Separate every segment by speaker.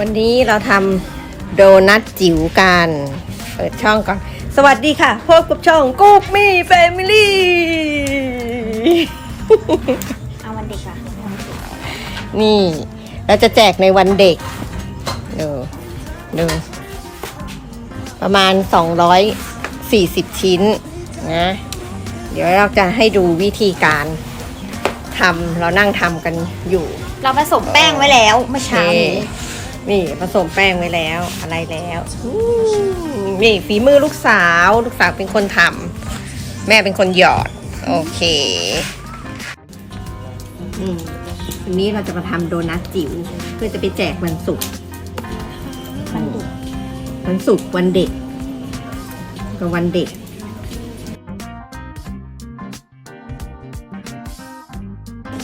Speaker 1: วันนี้เราทำโดนัทจิ๋วกัน เปิดช่องก่อน สวัสดีค่ะ พบกับช่องกุ๊กมี่แฟมิลี่
Speaker 2: เอาวันเด็กอะ
Speaker 1: นี่ เราจะแจกในวันเด็ก ดู ดู ประมาณ 240 ชิ้นนะ เดี๋ยวเราจะให้ดูวิธีการทำเรานั่งทำกันอยู่
Speaker 2: เราผสมแป้งไว้แล้วเมื่อเช้านี้
Speaker 1: นี่ผสมแป้งไว้แล้วอะไรแล้วนี่ฝีมือลูกสาว ลูกสาวเป็นคนทำแม่เป็นคนหยอด โอเคอืมวันนี้เราจะมาทำโดนัทจิ๋วเพื่อจะไปแจกวันศุกร์วันศุกร์วันเด็กกับวันเด็ก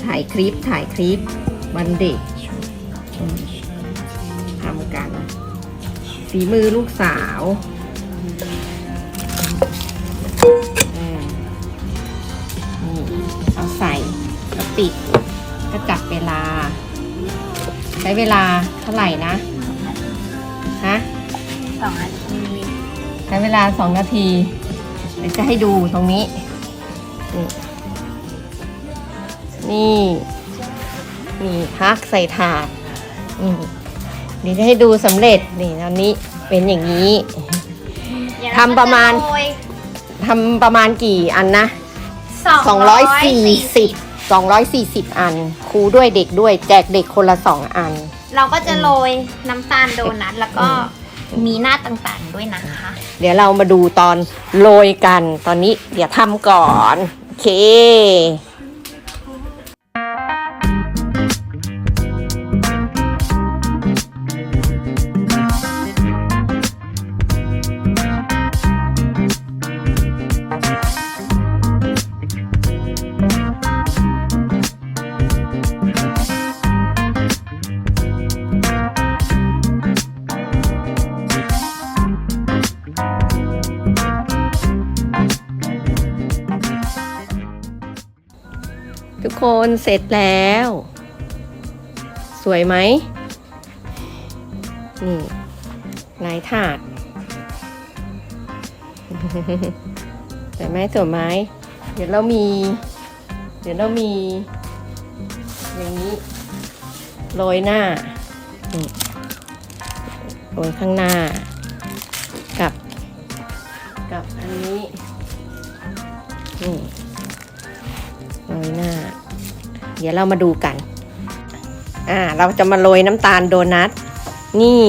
Speaker 1: ถ่ายคลิปถ่ายคลิปวันเด็ก ทำกัน ฝีมือลูกสาวอืมนี่เอาใส่แล้วปิดก็จับเวลา ใช้เวลาเท่าไหร่นะ ฮะ
Speaker 2: สองนาที
Speaker 1: ใช้เวลาสองนาที เดี๋ยวจะให้ดูตรงนี้ นี่ นี่นี่พักใส่ถาดอื มเดี๋ยวจะให้ดูสำเร็จนี่ตอนนี้เป็นอย่างนี้
Speaker 2: เดี๋ยว
Speaker 1: ทำประมาณ
Speaker 2: เก็จโย
Speaker 1: ทำประมาณกี่อันนะ 240 240 อัน ครูด้วยเด็กด้วยแจกเด็กคนละสองอัน
Speaker 2: เราก็จะโรยน้ำตาลโดนัทแล้วก็มีหน้าต่างๆด้วยนะคะ
Speaker 1: เดี๋ยวเรามาดูตอนโรยกัน ตอนนี้เดี๋ยวทำก่อน โอเค ทุกคนเสร็จแล้ว สวยไหมนี่ลายถาด สวยไหมสวยไหมเดี๋ยวเรามี เดี๋ยวเรามี อย่างนี้โรยหน้าโรยข้างหน้า ดี๋ยวเรามาดูกัน อ่า เราจะมาโรยน้ำตาลโดนัท นี่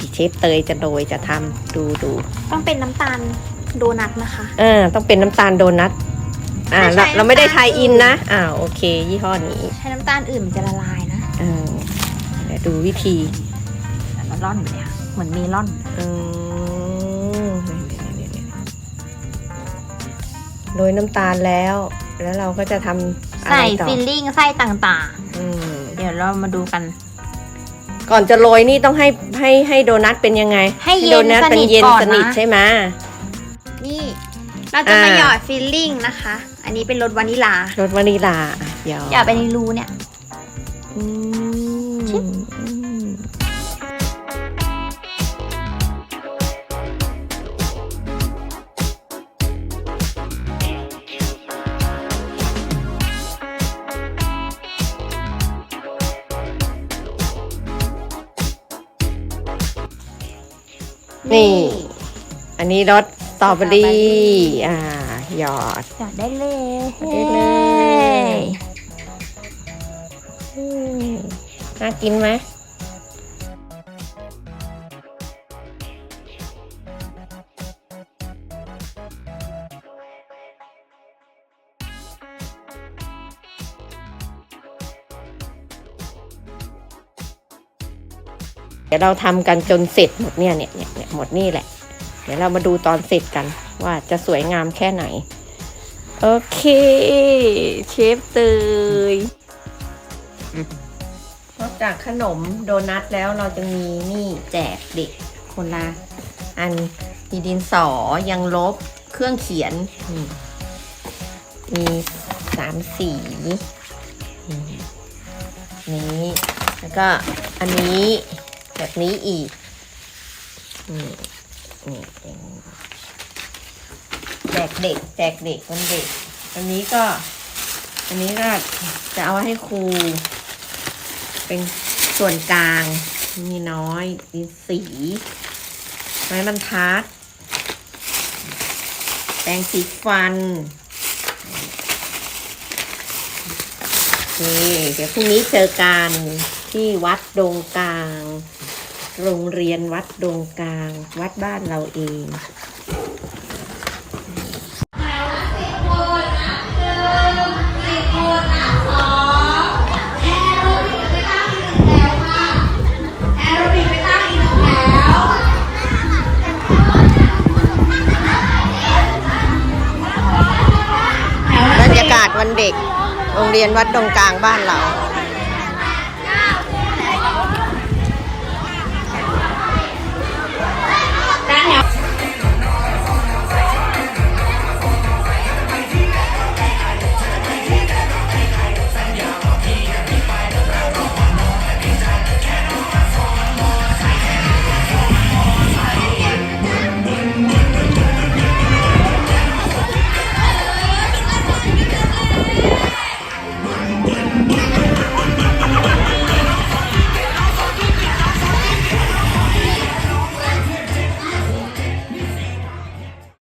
Speaker 1: ดิเชฟเตยจะโรยจะทำดูดู
Speaker 2: ต้องเป็นน้ำตาลโดนัทนะคะ
Speaker 1: อ่าต้องเป็นน้ำตาลโดนัท อ่า
Speaker 2: ไม่ใช่
Speaker 1: เราเราไม่ได้
Speaker 2: น้ำตาล
Speaker 1: ทายอินนะ อ่า โอเค ยี่ห้อนี้
Speaker 2: ใช้น้ำตาลอื่นมันจะละลายนะ
Speaker 1: อ่าเดี๋ยวดูวิธี
Speaker 2: แต่มันร่อนอยู่เนี่ยเหมือนเมลอน
Speaker 1: อืมโรยน้ำตาลแล้ว แล้วเราก็จะทำอะไร
Speaker 2: ใส่
Speaker 1: ต่อ
Speaker 2: ฟิลลิ่งไส้ต่าง
Speaker 1: อืม
Speaker 2: ๆเดี๋ยวเรามาดูกัน
Speaker 1: ก่อนจะโรยนี่ต้องให้ให้ให้โดนัทเป็นยังไง
Speaker 2: ให้เย็น
Speaker 1: โดนัทเป็นเย็น
Speaker 2: สนิทก่อน
Speaker 1: สนิท
Speaker 2: นะ
Speaker 1: ใช่ไหม
Speaker 2: นี่ เราจะมา
Speaker 1: อ่า
Speaker 2: หยอดฟิลลิ่งนะคะ อันนี้เป็นรสวานิลาร
Speaker 1: สวานิลาอะเดี๋ยว
Speaker 2: หยอดไปในรูเนี่ย
Speaker 1: อืม
Speaker 2: ชิบ
Speaker 1: นี่ อันนี้รสสตรอเบอรี่อ่าหยอด
Speaker 2: หยอดได้เลย
Speaker 1: ได้เลยอืมน่ากินไหม เดี๋ยวเราทำกันจนเสร็จหมดเนี่ยเนี่ยเนี่ยหมดนี่แหละ เดี๋ยวเรามาดูตอนเสร็จกันว่าจะสวยงามแค่ไหน โอเค เชฟเตยนอกจากขนมโดนัทแล้วเราจะมีนี่แจกเด็กคนละอันมีดินสอยังลบเครื่องเขียน มีสามสีนี่นี่แล้วก็อันนี้ แบบนี้อีกนี่นี่แจกเด็กแจกเด็กวันเด็ก อันนี้ก็ อันนี้ก็จะเอาไว้ให้ครู เป็นส่วนกลาง มีน้อยมีสี ไม้บรรทัด แปรงสีฟันนี่เดี๋ยวพรุ่งนี้เจอกันที่วัดดงกา โรงเรียนวัดดงกลาง วัดบ้านเราเองบรรยากาศวันเด็ก โรงเรียนวัดดงกลางบ้านเรา